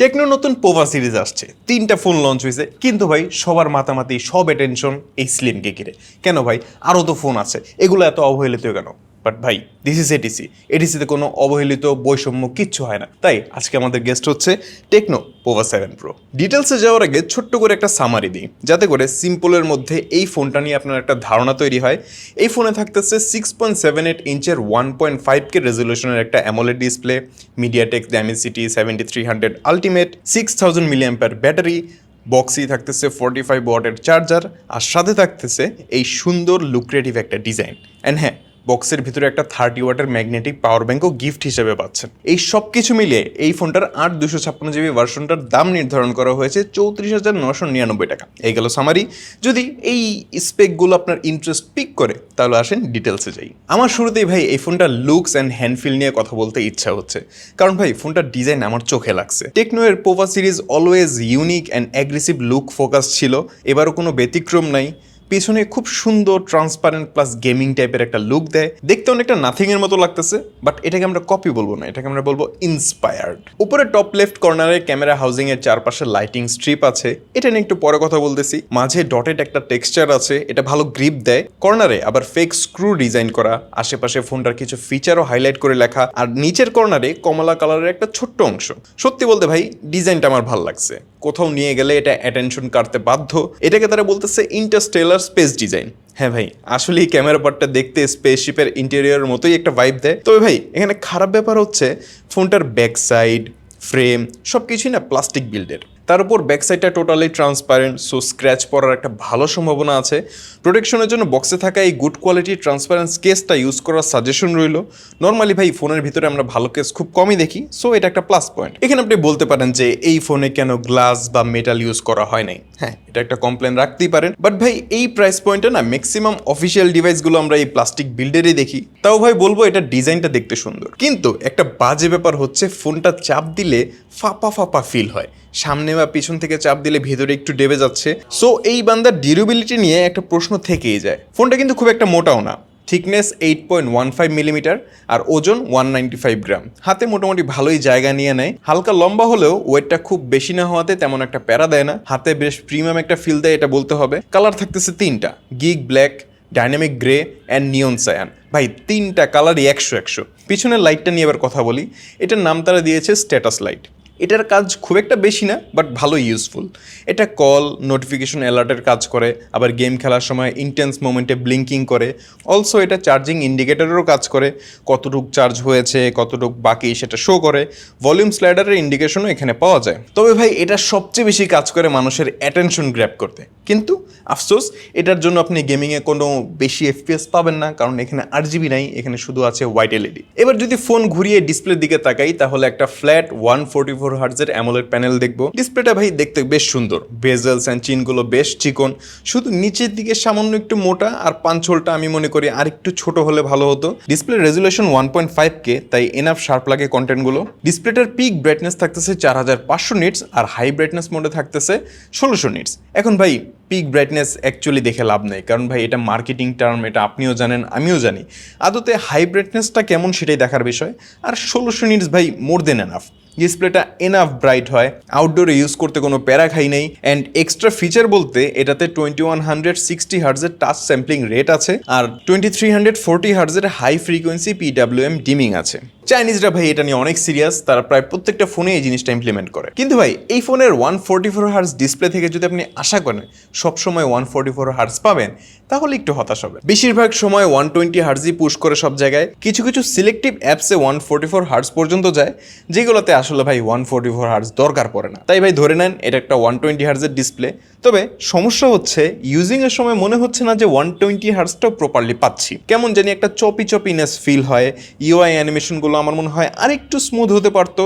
Techno নতুন Pova series আসছে। তিনটা ফোন লঞ্চ হয়েছে কিন্তু ভাই, সবার মাতামাতি সব অ্যাটেনশন এই স্লিমকে ঘিরে। কেন ভাই? আরও তো ফোন আছে। এগুলো এত অবহেলিত কেন? বাট ভাই দিস ইজ এটিসি এটিসিতে কোনো অবহেলিত বৈষম্য কিচ্ছু হয় না। তাই আজকে আমাদের গেস্ট হচ্ছে টেকনো পোভা সেভেন প্রো ডিটেলসে যাওয়ার আগে ছোট্ট করে একটা সামারি দিই, যাতে করে সিম্পলের মধ্যে এই ফোনটা নিয়ে আপনার একটা ধারণা তৈরি হয়। এই ফোনে থাকতেছে সিক্স পয়েন্ট সেভেন এইট ইঞ্চের ওয়ান পয়েন্ট ফাইভ কে রেজলিউশনের একটা AMOLED display MediaTek Dimensity seventy three hundred ultimate six thousand milliampere battery বক্সই থাকতেছে ফোর্টি ফাইভ ওয়াটের চার্জার আর সাথে থাকতেছে এই সুন্দর লুক্রেটিভ একটা ডিজাইন অ্যান্ড হ্যাঁ বক্সের ভিতরে একটা থার্টি ওয়াটের ম্যাগনেটিক পাওয়ার ব্যাঙ্কও গিফট হিসেবে পাচ্ছেন। এই সব কিছু মিলিয়ে এই ফোনটার আট দুশো ছাপ্পান্ন জিবি ভার্সনটার দাম নির্ধারণ করা হয়েছে চৌত্রিশ হাজার নশো নিরানব্বই টাকা। এই গেল সামারি যদি এই স্পেকগুলো আপনার ইন্টারেস্ট পিক করে, তাহলে আসেন ডিটেলসে যাই। আমার শুরুতেই ভাই এই ফোনটার লুকস অ্যান্ড হ্যান্ডফিল নিয়ে কথা বলতে ইচ্ছা হচ্ছে। কারণ ভাই, ফোনটার ডিজাইন আমার চোখে লাগছে। টেকনো এর Pova series always unique and aggressive look focus ছিল। এবারও কোনো ব্যতিক্রম নাই। পেছনে খুব সুন্দর ট্রান্সপারেন্ট প্লাস গেমিং টাইপের একটা লুক দেয়। দেখতে অনেকটা নাথিং এর মতো লাগতেছে বাট এটাকে আমরা কপি বলব না, এটাকে আমরা বলব ইন্সপায়ার্ড উপরে টপ লেফট কর্নারে ক্যামেরা হাউজিং এর চারপাশে লাইটিং স্ট্রিপ আছে। এটা নিয়ে একটু পরে কথা বলতেছি। মাঝে ডটেড একটা টেক্সচার আছে, এটা ভালো গ্রিপ দেয়। কর্নারে আবার ফেক স্ক্রু ডিজাইন করা, আশেপাশে ফোনটার কিছু ফিচারও হাইলাইট করে লেখা, আর নিচের কর্নারে কমলা কালারের একটা ছোট্ট অংশ। সত্যি বলতে ভাই ডিজাইনটা আমার ভালো লাগছে। কোথাও নিয়ে গেলে এটা অ্যাটেনশন কাটতে বাধ্য। এটাকে তারা বলতেছে ইন্টারস্টেলার স্পেস ডিজাইন হ্যাঁ ভাই আসলে এই ক্যামেরা পার্টটা দেখতে স্পেসশিপের ইন্টেরিয়র মতোই একটা ভাইব দেয়। তবে ভাই, এখানে খারাপ ব্যাপার হচ্ছে ফোনটার ব্যাক সাইড ফ্রেম সব কিছুই না প্লাস্টিক বিল্ডের তার উপর ব্যাক সাইডটা টোটালি ট্রান্সপারেন্ট সো স্ক্র্যাচ পড়ার একটা ভালো সম্ভাবনা আছে। প্রোটেকশনের জন্য বক্সে থাকা এই গুড কোয়ালিটির ট্রান্সপারেন্স কেসটা ইউজ করার সাজেশন রইল। নর্মালি ভাই, ফোনের ভিতরে আমরা ভালো কেস খুব কমই দেখি সো এটা একটা প্লাস পয়েন্ট এখানে আপনি বলতে পারেন যে এই ফোনে কেন গ্লাস বা মেটাল ইউজ করা হয় নাই। হ্যাঁ। এটা একটা কমপ্লেন রাখতেই পারেন। বাট ভাই, এই প্রাইস পয়েন্টে না ম্যাক্সিমাম অফিসিয়াল ডিভাইসগুলো আমরা এই প্লাস্টিক বিল্ডেরই দেখি। তাও ভাই বলব এটা ডিজাইনটা দেখতে সুন্দর। কিন্তু একটা বাজে ব্যাপার হচ্ছে, ফোনটা চাপ দিলে ফাপা ফাপা ফিল হয়। সামনে বা পিছন থেকে চাপ দিলে ভেতরে একটু ডেবে যাচ্ছে। সো এই বান্দার ডিউরেবিলিটি নিয়ে একটা প্রশ্ন থেকেই যায়। ফোনটা কিন্তু খুব একটা মোটাও না। Thickness eight point one five millimetre আর ওজন ওয়ান নাইনটি ফাইভ গ্রাম। হাতে মোটামুটি ভালোই জায়গা নিয়ে নেয়। হালকা লম্বা হলেও ওয়েটটা খুব বেশি না হওয়াতে তেমন একটা প্যারা দেয় না। হাতে বেশ প্রিমিয়াম একটা ফিল দেয়, এটা বলতে হবে। কালার থাকতেছে তিনটা geek black dynamic grey and neon cyan ভাই, তিনটা কালারই একশো একশো। পিছনের লাইটটা নিয়ে এবার কথা বলি। এটার নাম তারা দিয়েছে স্ট্যাটাস লাইট এটার কাজ খুব একটা বেশি না বাট ভালো ইউজফুল এটা কল নোটিফিকেশন অ্যালার্টের কাজ করে, আবার গেম খেলার সময় ইন্টেন্স মোমেন্টে ব্লিঙ্কিং করে অলসো এটা চার্জিং ইন্ডিকেটারেরও কাজ করে, কতটুক চার্জ হয়েছে, কতটুক বাকি সেটা শো করে ভলিউম স্লাইডারের ইন্ডিকেশনও এখানে পাওয়া যায়। তবে ভাই, এটা সবচেয়ে বেশি কাজ করে মানুষের অ্যাটেনশন গ্র্যাপ করতে। কিন্তু আফসোস, এটার জন্য আপনি গেমিংয়ে কোনো বেশি এফপিএস পাবেন না, কারণ এখানে আর জিবি নাই, এখানে শুধু আছে হোয়াইট এলইডি এবার যদি ফোন ঘুরিয়ে ডিসপ্লের দিকে তাকাই, তাহলে একটা ফ্ল্যাট ওয়ান ফোর্টি ফোর হার্জের অ্যামোলেড প্যানেল দেখব ডিসপ্লেটা ভাই দেখতে বেশ সুন্দর। বেজেলস অ্যান্ড চিনগুলো বেশ চিকন। শুধু নিচের দিকে সামান্য একটু মোটা, আর পাঞ্চলটা আমি মনে করি আর একটু ছোট হলে ভালো হতো। Display resolution one point five K তাই এনাফ শার্প লাগে কন্টেন্টগুলো ডিসপ্লেটার পিক ব্রাইটনেস থাকতেছে চার হাজার পাঁচশো নিটস আর হাই ব্রাইটনেস মোডে থাকতেছে ষোলোশো নিটস এখন ভাই পিক ব্রাইটনেস অ্যাকচুয়ালি দেখে লাভ নেই। কারণ ভাই, এটা মার্কেটিং টার্ম এটা আপনিও জানেন, আমিও জানি। আদতে হাই ব্রাইটনেসটা কেমন সেটাই দেখার বিষয়। আর ষোলোশো নিটস ভাই মোর দেন এনাফ ডিসপ্লেটা এনাফ ব্রাইট হয়। আউটডোরে ইউজ করতে কোনো প্যারা খাই নেই। অ্যান্ড এক্সট্রা ফিচার বলতে, এটাতে টোয়েন্টি ওয়ান হান্ড্রেড সিক্সটি হার্জের টাচ স্যাম্পলিং রেট আছে। আর টোয়েন্টি থ্রি হান্ড্রেড ফোরটি হার্জের হাই ফ্রিকোয়েন্সি পিডাব্লিউএম ডিমিং আছে। চাইনিজরা ভাই, এটা নিয়ে অনেক সিরিয়াস তারা প্রায় প্রত্যেকটা ফোনে এই জিনিসটা ইমপ্লিমেন্ট করে। কিন্তু ভাই, এই ফোনের one forty four hertz display থেকে যদি আপনি আশা করেন, সবসময় ওয়ান ফোর্টি ফোর হার্স পাবেন, তাহলে একটু হতাশ হবে বেশিরভাগ সময় ওয়ান টোয়েন্টি হার্সই পুশ করে সব জায়গায়। কিছু কিছু সিলেক্টিভ অ্যাপসে ওয়ান ফোর্টি ফোর হার্স পর্যন্ত যায়, যেগুলোতে আসলে ভাই ওয়ান ফোর্টি ফোর হার্স দরকার পড়ে না। তাই ভাই, ধরে নেন, এটা একটা ওয়ান টোয়েন্টি হার্সের ডিসপ্লে তবে সমস্যা হচ্ছে ইউজিংয়ের সময় মনে হচ্ছে না যে ওয়ান টোয়েন্টি হার্সটাও প্রপারলি পাচ্ছি। কেমন জানি একটা চপি চপিনেস ফিল হয় ইউআই অ্যানিমেশনগুলো আমার মনে হয় আরেকটু স্মুথ হতে পারতো।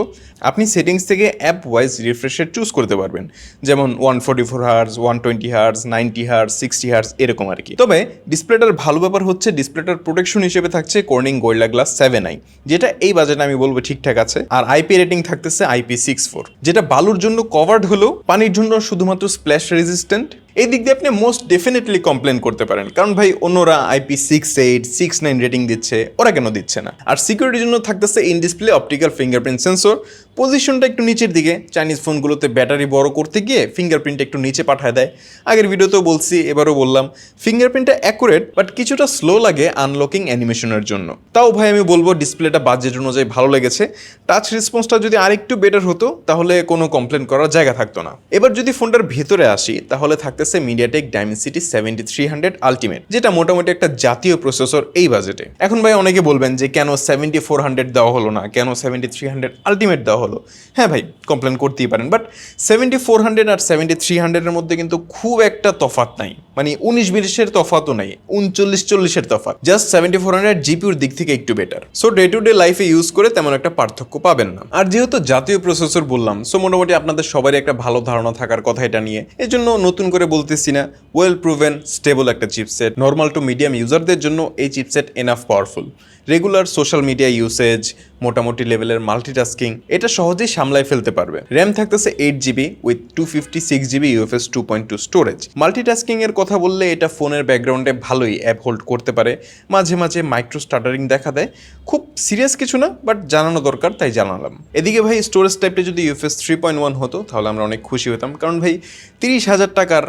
আপনি সেটিংস থেকে অ্যাপ ওয়াইজ রিফ্রেশের চুজ করতে পারবেন। যেমন one forty four hertz one twenty hertz ninety hertz sixty hertz এরকম আর কি। তবে ডিসপ্লেটার ভালো ব্যাপার হচ্ছে ডিসপ্লেটার প্রোটেকশন হিসেবে থাকছে Corning Gorilla glass seven I যেটা এই বাজেটে আমি বলব ঠিকঠাক আছে। আর আইপি রেটিং থাকতেছে আইপি সিক্স ফোর যেটা বালুর জন্য কভার্ড হলেও পানির জন্য শুধুমাত্র স্প্ল্যাশ রেজিস্ট্যান্ট এই দিক দিয়ে আপনি মোস্ট ডেফিনেটলি কমপ্লেন করতে পারেন। কারণ ভাই, অন্যরা IP six eight six nine rating দিচ্ছে, ওরা কেন দিচ্ছে না? আর সিকিউরিটির জন্য থাকতেছে in display optical fingerprint sensor পজিশনটা একটু নিচের দিকে। চাইনিজ ফোনগুলোতে ব্যাটারি বড় করতে গিয়ে ফিঙ্গারপ্রিন্ট একটু নিচে পাঠায় দেয়। আগের ভিডিওতেও বলছি, এবারও বললাম ফিঙ্গারপ্রিন্টটা অ্যাকুরেট বাট কিছুটা স্লো লাগে আনলকিং অ্যানিমেশনের জন্য। তাও ভাই, আমি বলব ডিসপ্লেটা বাজেট অনুযায়ী ভালো লেগেছে। টাচ রেসপন্সটা যদি আরেকটু বেটার হতো, তাহলে কোনো কমপ্লেন করার জায়গা থাকতো না। এবার যদি ফোনটার ভেতরে আসি, তাহলে থাকতেছে MediaTek Dimensity seventy three hundred ultimate যেটা মোটামুটি একটা জাতীয় প্রসেসর এই বাজেটে এখন ভাই, অনেকে বলবেন যে কেন সেভেন্টি ফোর হান্ড্রেড দেওয়া হলো না, কেন সেভেন্টি থ্রি হান্ড্রেড আলটিমেট দেওয়া হলো। হ্যাঁ ভাই কমপ্লেন করতেই পারেন বাট সেভেন্টি ফোর হান্ড্রেড আর সেভেন্টি থ্রি হান্ড্রেডের মধ্যে কিন্তু খুব একটা তফাত নাই। মানে উনিশ বিশের তফাতও নাই, উনচল্লিশ চল্লিশের তফাত জাস্ট সেভেন্টি ফোর হান্ড্রেড জিপিউর দিক থেকে একটু better so day to day লাইফে ইউজ করে তেমন একটা পার্থক্য পাবেন না। আর যেহেতু জাতীয় প্রসেসর বললাম সো মোটামুটি আপনাদের সবারই একটা ভালো ধারণা থাকার কথা এটা নিয়ে। এই জন্য নতুন করে বলতেছি না ওয়েল প্রুভেন স্টেবল একটা চিপসেট নর্মাল টু মিডিয়াম ইউজারদের জন্য এই chipset enough powerful regular social media usage মোটামুটি লেভেলের মাল্টিটাস্কিং এটা সহজেই সামলায় ফেলতে পারবে। র্যাম থাকতেছে eight GB with two fifty six GB UFS two point two storage multitasking এর কথা বললে এটা ফোনের ব্যাকগ্রাউন্ডে ভালোই অ্যাপ হোল্ড করতে পারে। মাঝে মাঝে মাইক্রো স্টার্টারিং দেখা দেয়। খুব সিরিয়াস কিছু না বাট জানানো দরকার, তাই জানালাম। এদিকে ভাই স্টোরেজ টাইপটা যদি ইউএফএস থ্রি পয়েন্ট ওয়ান হতো, তাহলে আমরা অনেক খুশি হতাম। কারণ ভাই তিরিশ হাজার টাকার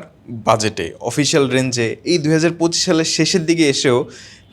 বাজেটে অফিসিয়াল রেঞ্জে এই দু হাজার পঁচিশ সালের শেষের দিকে এসেও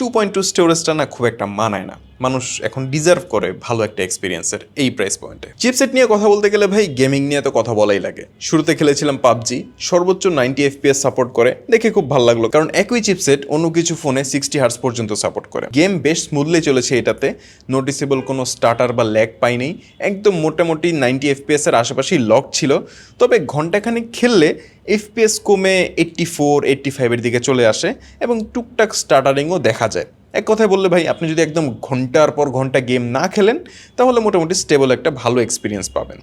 টু পয়েন্ট টু স্টোরেজটা না খুব একটা মানায় না। মানুষ এখন ডিজার্ভ করে ভালো একটা এক্সপিরিয়েন্সের এই প্রাইস পয়েন্টে চিপসেট নিয়ে কথা বলতে গেলে ভাই গেমিং নিয়ে তো কথা বলাই লাগে। শুরুতে খেলেছিলাম পাবজি, সর্বোচ্চ নাইনটি এফপিএস সাপোর্ট করে, দেখে খুব ভালো লাগল। কারণ একই চিপসেট অন্য কিছু ফোনে সিক্সটি হার্স পর্যন্ত সাপোর্ট করে। গেম বেশ স্মুথলি চলেছে এটাতে নোটিসেবল কোনো স্টার্টার বা ল্যাগ পাইনি একদম মোটামুটি নাইনটি এফপিএস এর আশেপাশেই লক ছিল। তবে ঘন্টাখানেক খেললে এফপিএস কমে এইট্টি ফোর এইট্টি ফাইভের দিকে চলে আসে এবং টুকটাক স্টার্টারিংও দেখা যায়। এক কথায় বললে ভাই, আপনি যদি একদম ঘণ্টার পর ঘণ্টা গেম না খেলেন, তাহলে মোটামুটি স্টেবল একটা ভালো এক্সপিরিয়েন্স পাবেন।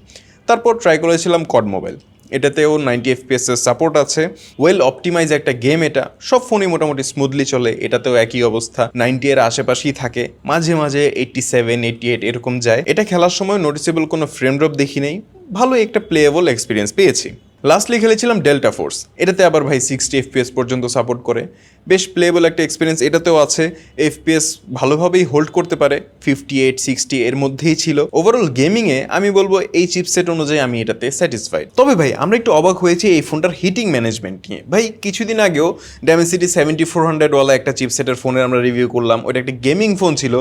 তারপর ট্রাই করেছিলাম কড মোবাইল এটাতেও নাইনটি এফপিএস এর সাপোর্ট আছে। ওয়েল অপটিমাইজ একটা গেম এটা। সব ফোনই মোটামুটি স্মুথলি চলে। এটাতেও একই অবস্থা। নাইনটি এর আশেপাশেই থাকে। মাঝে মাঝে এইটটি সেভেন এইটটি এইট এরকম যায়। এটা খেলার সময় নোটিসেবল কোনো ফ্রেম ড্রপ দেখি নেই। ভালো একটা প্লেয়েবল এক্সপিরিয়েন্স পেয়েছি। লাস্টলি খেলেছিলাম ডেল্টা ফোর্স এটাতে আবার ভাই সিক্সটি এফপিএস পর্যন্ত সাপোর্ট করে। বেশ প্লেয়েবল একটা এক্সপিরিয়েন্স এটাতেও আছে। এফপিএস ভালোভাবেই হোল্ড করতে পারে ফিফটি এইট সিক্সটি এর মধ্যেই ছিল। ওভারঅল গেমিংয়ে আমি বলব এই চিপসেট অনুযায়ী আমি এটাতে স্যাটিসফাইড তবে ভাই, আমরা একটু অবাক হয়েছি এই ফোনটার হিটিং ম্যানেজমেন্ট নিয়ে। ভাই, কিছুদিন আগেও ড্যামেসিটি সেভেন্টি ফোর হান্ড্রেডওয়ালা একটা চিপসেটের ফোনের আমরা রিভিউ করলাম। ওটা একটা গেমিং ফোন ছিল।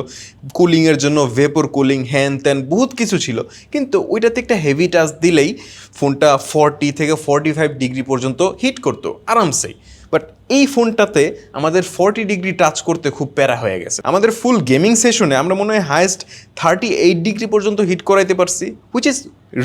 কুলিংয়ের জন্য ভেপর কুলিং হ্যান ত্যান বহুত কিছু ছিল। কিন্তু ওইটাতে একটা হেভি টাচ দিলেই ফোনটা ফর্টি থেকে ফর্টি ফাইভ ডিগ্রি পর্যন্ত হিট করতো, আরামসেই। বাট এই ফোনটাতে আমাদের ফর্টি ডিগ্রি টাচ করতে খুব প্যারা হয়ে গেছে। আমাদের ফুল গেমিং সেশনে আমরা মনে হয় হায়েস্ট থার্টি এইট ডিগ্রি পর্যন্ত হিট করাইতে পারছি which is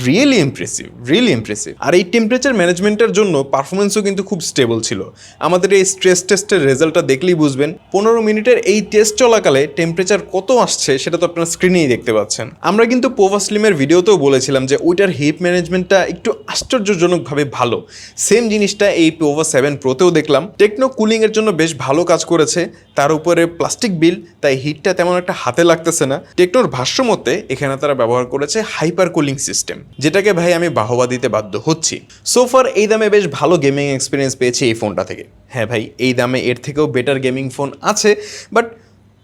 really impressive really impressive আর এই টেম্পারেচার ম্যানেজমেন্টের জন্য পারফরমেন্সও কিন্তু খুব স্টেবল ছিল। আমাদের এই স্ট্রেস টেস্টের রেজাল্টটা দেখলেই বুঝবেন, পনেরো মিনিটের এই টেস্ট চলাকালে টেম্পারেচার কত আসছে সেটা তো আপনারা স্ক্রিনেই দেখতে পাচ্ছেন। আমরা কিন্তু পোভা স্লিমের ভিডিওতেও বলেছিলাম যে ওইটার হিট ম্যানেজমেন্টটা একটু আশ্চর্যজনকভাবে ভালো। সেম জিনিসটা এই পোভা সেভেন প্রোতেও দেখলাম। টেকনো কুলিংয়ের জন্য বেশ ভালো কাজ করেছে। তার উপরে প্লাস্টিক বিল তাই হিটটা তেমন একটা হাতে লাগতেছে না। টেকনোর ভাষ্য মতে এখানে তারা ব্যবহার করেছে হাইপার কুলিং সিস্টেম যেটাকে ভাই আমি বাহবা দিতে বাধ্য হচ্ছি। সোফার এই দামে বেশ ভালো গেমিং এক্সপিরিয়েন্স পেয়েছি এই ফোনটা থেকে। হ্যাঁ ভাই, এই দামে এর থেকেও বেটার গেমিং ফোন আছে বাট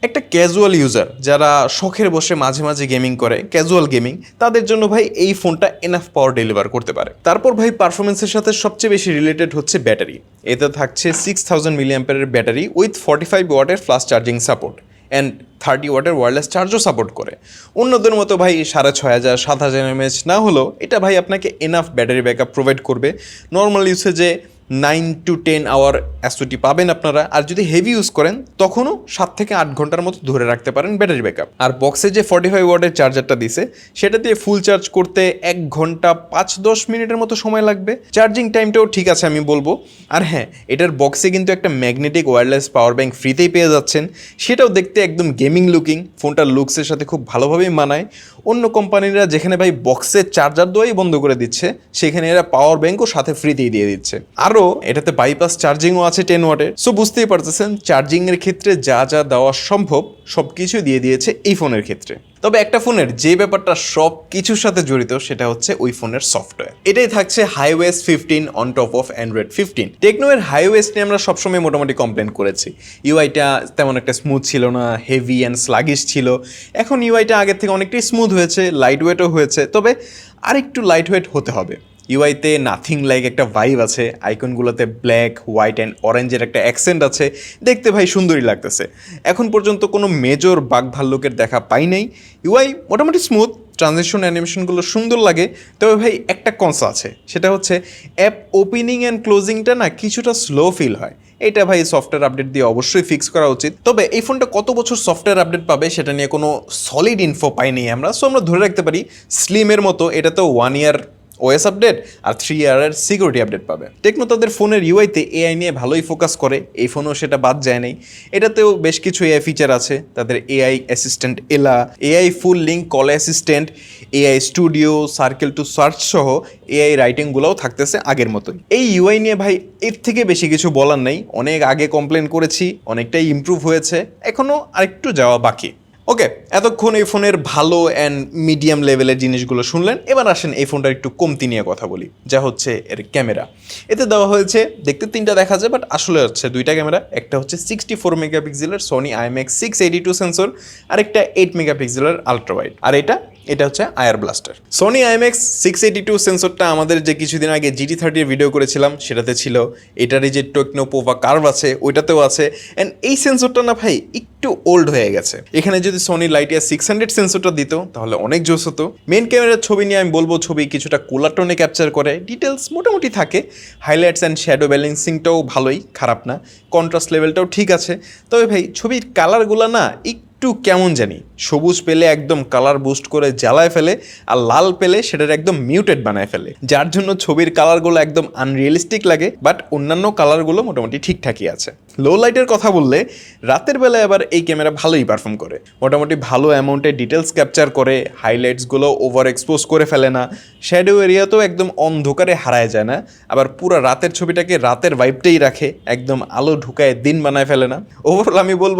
একটা ক্যাজুয়াল ইউজার যারা শখের বসে মাঝে মাঝে গেমিং করে ক্যাজুয়াল গেমিং তাদের জন্য ভাই এই ফোনটা এনাফ পাওয়ার ডেলিভার করতে পারে। তারপর ভাই পারফরমেন্সের সাথে সবচেয়ে বেশি রিলেটেড হচ্ছে ব্যাটারি এতে থাকছে সিক্স থাউজেন্ড মিলিয়াম্পারের ব্যাটারি উইথ ফর্টি ফাইভ ওয়াটের fast charging support and thirty ওয়াটের ওয়্যারলেস চার্জও সাপোর্ট করে। অন্যদের মতো ভাই সাড়ে ছয় হাজার, সাত হাজার এমএচ না হলেও এটা ভাই আপনাকে এনাফ ব্যাটারি ব্যাকআপ প্রোভাইড করবে। নর্মাল ইউসেজে নাইন টু টেন আওয়ার অ্যাসোটি পাবেন আপনারা। আর যদি হেভি ইউজ করেন, তখনও সাত থেকে আট ঘণ্টার মতো ধরে রাখতে পারেন ব্যাটারি ব্যাকআপ আর বক্সে যে ফর্টি ফাইভ ওয়ার্ডের চার্জারটা দিছে, সেটা দিয়ে ফুল চার্জ করতে এক ঘণ্টা পাঁচ দশ মিনিটের মতো সময় লাগবে। চার্জিং টাইমটাও ঠিক আছে আমি বলব। আর হ্যাঁ এটার বক্সে কিন্তু একটা ম্যাগনেটিক ওয়্যারলেস পাওয়ার ব্যাঙ্ক ফ্রিতেই পেয়ে যাচ্ছেন। সেটাও দেখতে একদম গেমিং লুকিং ফোনটার লুকসের সাথে খুব ভালোভাবেই মানায়। অন্য কোম্পানিরা যেখানে ভাই বক্সের চার্জার দেওয়াই বন্ধ করে দিচ্ছে, সেখানে এরা পাওয়ার ব্যাংকও সাথে ফ্রিতেই দিয়ে দিচ্ছে। আরও তারপরও এটাতে বাইপাস চার্জিংও আছে টেন ওয়াটের। সো বুঝতেই পারতেছেন চার্জিং এর ক্ষেত্রে যা যা দেওয়া সম্ভব সব কিছু দিয়ে দিয়েছে এই ফোনের ক্ষেত্রে। তবে একটা ফোনের যে ব্যাপারটা সব কিছুর সাথে জড়িত, সেটা হচ্ছে ওই ফোনের সফটওয়্যার এটাই থাকছে HiOS fifteen on top of Android fifteen টেকনোয়ের HiOS নিয়ে আমরা সবসময় মোটামুটি কমপ্লেন করেছি। ইউআইটা তেমন একটা স্মুথ ছিল না হেভি অ্যান্ড স্লাগিশ ছিল। এখন ইউআইটা আগের থেকে অনেকটাই স্মুথ হয়েছে লাইট ওয়েটও হয়েছে। তবে আরেকটু লাইট ওয়েট হতে হবে। ইউআইতে নাথিং লাইক একটা ভাইব আছে। আইকনগুলোতে ব্ল্যাক হোয়াইট অ্যান্ড অরেঞ্জের একটা অ্যাকসেন্ট আছে। দেখতে ভাই সুন্দরই লাগতেছে। এখন পর্যন্ত কোনো মেজর বাঘ ভাল্লুকের দেখা পাই নাই। ইউআই মোটামুটি স্মুথ ট্রানজেকশন অ্যানিমেশনগুলো সুন্দর লাগে। তবে ভাই একটা কনসা আছে, সেটা হচ্ছে অ্যাপ ওপেনিং অ্যান্ড ক্লোজিংটা না কিছুটা স্লো ফিল হয়। এটা ভাই সফটওয়্যার আপডেট দিয়ে অবশ্যই ফিক্স করা উচিত। তবে এই ফোনটা কত বছর সফটওয়্যার আপডেট পাবে সেটা নিয়ে কোনো সলিড ইনফো পাইনি আমরা। সো আমরা ধরে রাখতে পারি স্লিমের মতো এটা তো ওয়ান ইয়ার ওএস আপডেট আর থ্রি ইয়ারের সিকিউরিটি আপডেট পাবে। টেকনো তাদের ফোনের ইউআইতে এআই নিয়ে ভালোই ফোকাস করে, এই ফোনও সেটা বাদ যায় নাই। এটাতেও বেশ কিছু এআই ফিচার আছে, তাদের AI assistant Ella AI full link call assistant AI studio circle to search সহ এআই রাইটিংগুলোও থাকতেছে আগের মতোই। এই ইউআই নিয়ে ভাই এর থেকে বেশি কিছু বলার নেই, অনেক আগে কমপ্লেন করেছি, অনেকটাই ইমপ্রুভ হয়েছে এখনও আরেকটু যাওয়া বাকি। ওকে এতক্ষণ এই ফোনের ভালো অ্যান্ড মিডিয়াম লেভেলের জিনিসগুলো শুনলেন। এবার আসেন এই ফোনটার একটু কমতি নিয়ে কথা বলি। যা হচ্ছে এর ক্যামেরা। এতে দেওয়া হয়েছে, দেখতে তিনটা দেখা যায় বাট আসলে হচ্ছে দুইটা ক্যামেরা। একটা হচ্ছে সিক্সটি ফোর মেগাপিক্সেলের Sony IMX six eighty two sensor আর একটা এইট মেগাপিক্সেলের আলট্রা ওয়াইড আর এটা এটা হচ্ছে IR blaster Sony IMX six eighty two সেন্সরটা আমাদের যে কিছুদিন আগে জিটি থার্টির ভিডিও করেছিলাম, সেটাতে ছিল। এটারই যে টেকনো পোভা কার্ভ আছে, ওইটাতেও আছে। অ্যান্ড এই সেন্সরটা না ভাই, একটু ওল্ড হয়ে গেছে। এখানে যদি সোনি লাইটিয়া সিক্স হান্ড্রেড সেন্সরটা দিত, তাহলে অনেক জোস হতো। মেন ক্যামেরার ছবি নিয়ে আমি বলব ছবি কিছুটা কোলাটনে টোনে ক্যাপচার করে। ডিটেলস মোটামুটি থাকে। হাইলাইটস অ্যান্ড শ্যাডো ব্যালেন্সিংটাও ভালোই, খারাপ না। কন্ট্রাস্ট লেভেলটাও ঠিক আছে। তবে ভাই, ছবির কালারগুলো না একটু কেমন জানি? সবুজ পেলে একদম কালার বুস্ট করে জ্বালায় ফেলে আর লাল পেলে সেটার একদম মিউটেড বানায় ফেলে। যার জন্য ছবির কালারগুলো একদম আনরিয়েলিস্টিক লাগে বাট অন্যান্য কালারগুলো মোটামুটি ঠিকঠাকই আছে। লো লাইটের কথা বললে, রাতের বেলায় আবার এই ক্যামেরা ভালোই পারফর্ম করে। মোটামুটি ভালো অ্যামাউন্টে ডিটেলস ক্যাপচার করে হাইলাইটসগুলো ওভার এক্সপোজ করে ফেলে না শ্যাডো এরিয়াতেও একদম অন্ধকারে হারায় যায় না, আবার পুরো রাতের ছবিটাকে রাতের ভাইবটাই রাখে, একদম আলো ঢুকায় দিন বানায় ফেলে না। ওভারঅল আমি বলব,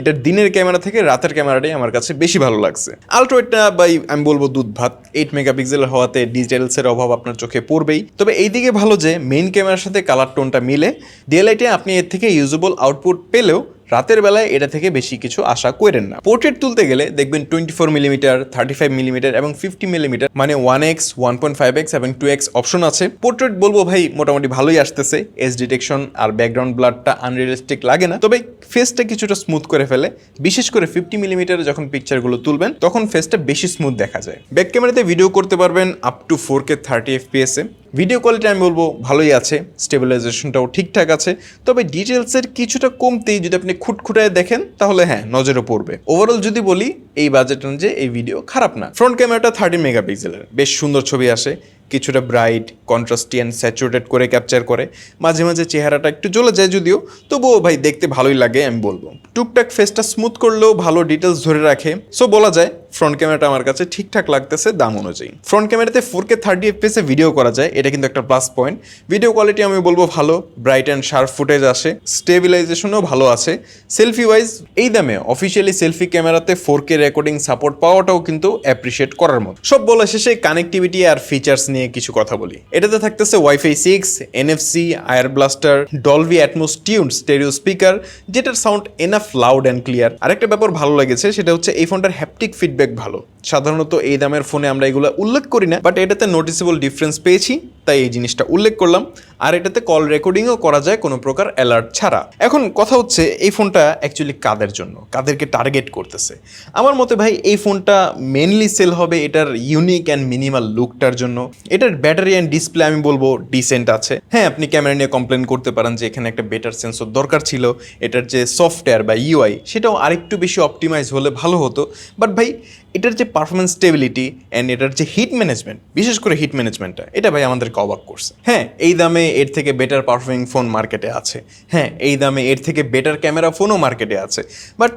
এটা দিনের ক্যামেরা থেকে রাতের ক্যামেরাটাই আমার কাছে বেশি ভালো লাগছে। আলট্রোয়েটটা বাই আমি বলব দুধ ভাত। এইট মেগাপিক্সেল হওয়াতে ডিটেলসের অভাব আপনার চোখে পড়বেই। তবে এই দিকে ভালো যে মেইন ক্যামেরার সাথে কালার টোনটা মিলে। ডিএলআইটে আপনি এর থেকে ইউজেবল আউটপুট পেলেও রাতের বেলায় এটা থেকে বেশি কিছু আশা করেন না। পোর্ট্রেট তুলতে গেলে দেখবেন twenty four millimeter thirty five millimeter এবং ফিফটি মিলিমিটার মানে one x one point five x এবং টু এক্স অপশন আছে। পোর্ট্রেট বলব ভাই, মোটামুটি ভালোই আসতেছে। এস ডিটেকশন আর ব্যাকগ্রাউন্ড ব্লাডটা আনরিয়েলিস্টিক লাগে না। তবে ফেসটা কিছুটা স্মুথ করে ফেলে। বিশেষ করে ফিফটি মিলিমিটারে যখন পিকচারগুলো তুলবেন, তখন ফেসটা বেশি স্মুথ দেখা যায়। ব্যাক ক্যামেরাতে ভিডিও করতে পারবেন up to four K thirty FPS video quality আমি বলব ভালোই আছে স্টেবিলাইজেশনটাও ঠিকঠাক আছে, তবে ডিটেলসের কিছুটা কমতেই যদি আপনি খুটখুটায় দেখেন, তাহলে হ্যাঁ নজরে পড়বে। ওভারঅল যদি বলি, এই বাজেট অনুযায়ী এই ভিডিও খারাপ না। ফ্রন্ট ক্যামেরাটা থার্টি মেগাপিক্সেলের বেশ সুন্দর ছবি আসে কিছুটা ব্রাইট কন্ট্রাস্টি অ্যান্ড স্যাচুরেটেড করে ক্যাপচার করে। মাঝে মাঝে চেহারাটা একটু জ্বলে যায় যদিও, তবুও ভাই দেখতে ভালোই লাগে, আমি বলব। টুকটাক ফেসটা স্মুথ করলেও ভালো ডিটেলস ধরে রাখে। সো বলা যায় ফ্রন্ট ক্যামেরাটা আমার কাছে ঠিকঠাক লাগতেছে দাম অনুযায়ী। ফ্রন্ট ক্যামেরাতে ফোর কে থার্টি এফপিএসে ভিডিও করা যায়, এটা কিন্তু একটা প্লাস পয়েন্ট ভিডিও কোয়ালিটি আমি বলব ভালো ব্রাইট অ্যান্ড শার্প ফুটেজ আসে। স্টেবিলাইজেশনও ভালো আছে। সেলফি ওয়াইজ এই দামে অফিসিয়ালি সেলফি ক্যামেরাতে ফোর কে রেকর্ডিং সাপোর্ট পাওয়াটাও কিন্তু অ্যাপ্রিসিয়েট করার মতো। সব বলা শেষে কানেক্টিভিটি আর ফিচার্স নিয়ে কিছু কথা বলি। এটাতে থাকতেছে WiFi six NFC IR blaster Dolby Atmos tune stereo speaker যেটার sound enough loud and clear আরেকটা ব্যাপার ভালো লেগেছে, সেটা হচ্ছে এই ফোনটার হ্যাপটিক ফিডব্যাক ভালো। সাধারণত এই দামের ফোনে আমরা এগুলো উল্লেখ করি না বাট এটাতে নোটিসেবল ডিফারেন্স পেয়েছি। তাই এই জিনিসটা উল্লেখ করলাম। আর এটাতে কল রেকর্ডিংও করা যায়, কোনো প্রকার অ্যালার্ট ছাড়া। এখন কথা হচ্ছে, এই ফোনটা অ্যাকচুয়ালি কাদের জন্য? কাদেরকে টার্গেট করতেছে? আমার মতে ভাই, এই ফোনটা মেনলি সেল হবে এটার ইউনিক অ্যান্ড মিনিমাল লুকটার জন্য। এটার ব্যাটারি অ্যান্ড ডিসপ্লে আমি বলব ডিসেন্ট আছে। হ্যাঁ আপনি ক্যামেরা নিয়ে কমপ্লেন করতে পারেন যে এখানে একটা বেটার সেন্সর দরকার ছিল। এটার যে সফটওয়্যার বা ইউআই সেটাও আরেকটু বেশি অপটিমাইজ হলে ভালো হতো। বাট ভাই, এটার যে পারফরমেন্স স্টেবিলিটি অ্যান্ড এটার যে হিট ম্যানেজমেন্ট বিশেষ করে হিট ম্যানেজমেন্টটা এটা ভাই আমাদেরকে অবাক করছে। হ্যাঁ এই দামে এর থেকে বেটার পারফর্মিং ফোন মার্কেটে আছে। হ্যাঁ এই দামে এর থেকে বেটার ক্যামেরা ফোনও মার্কেটে আছে। বাট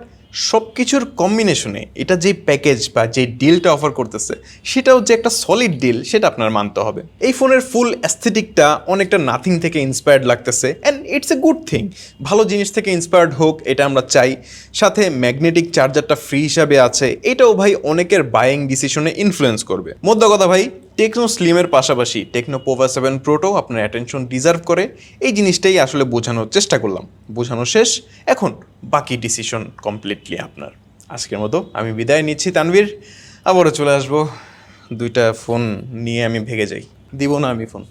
সব কিছুর কম্বিনেশনে এটা যে প্যাকেজ বা যে ডিলটা অফার করতেছে, সেটাও যে একটা সলিড ডিল সেটা আপনার মানতে হবে। এই ফোনের ফুল অ্যাস্থেটিকটা অনেকটা নাথিং থেকে ইন্সপায়ার্ড লাগতেছে and it's a good thing ভালো জিনিস থেকে ইন্সপায়ার্ড হোক, এটা আমরা চাই। সাথে ম্যাগনেটিক চার্জারটা ফ্রি হিসাবে আছে। এটাও ভাই অনেকের বাইং ডিসিশনে ইনফ্লুয়েন্স করবে। মধ্য কথা ভাই টেকনো স্লিমের পাশাপাশি টেকনো পোভা সেভেন প্রোটো আপনার অ্যাটেনশন ডিজার্ভ করে। এই জিনিসটাই আসলে বোঝানোর চেষ্টা করলাম। বোঝানো শেষ। এখন বাকি ডিসিশন কমপ্লিটলি আপনার। আজকের মতো আমি বিদায় নিচ্ছি তানভীর। আবারও চলে আসব। দুইটা ফোন নিয়ে আমি ভেগে যাই। দিব না আমি ফোন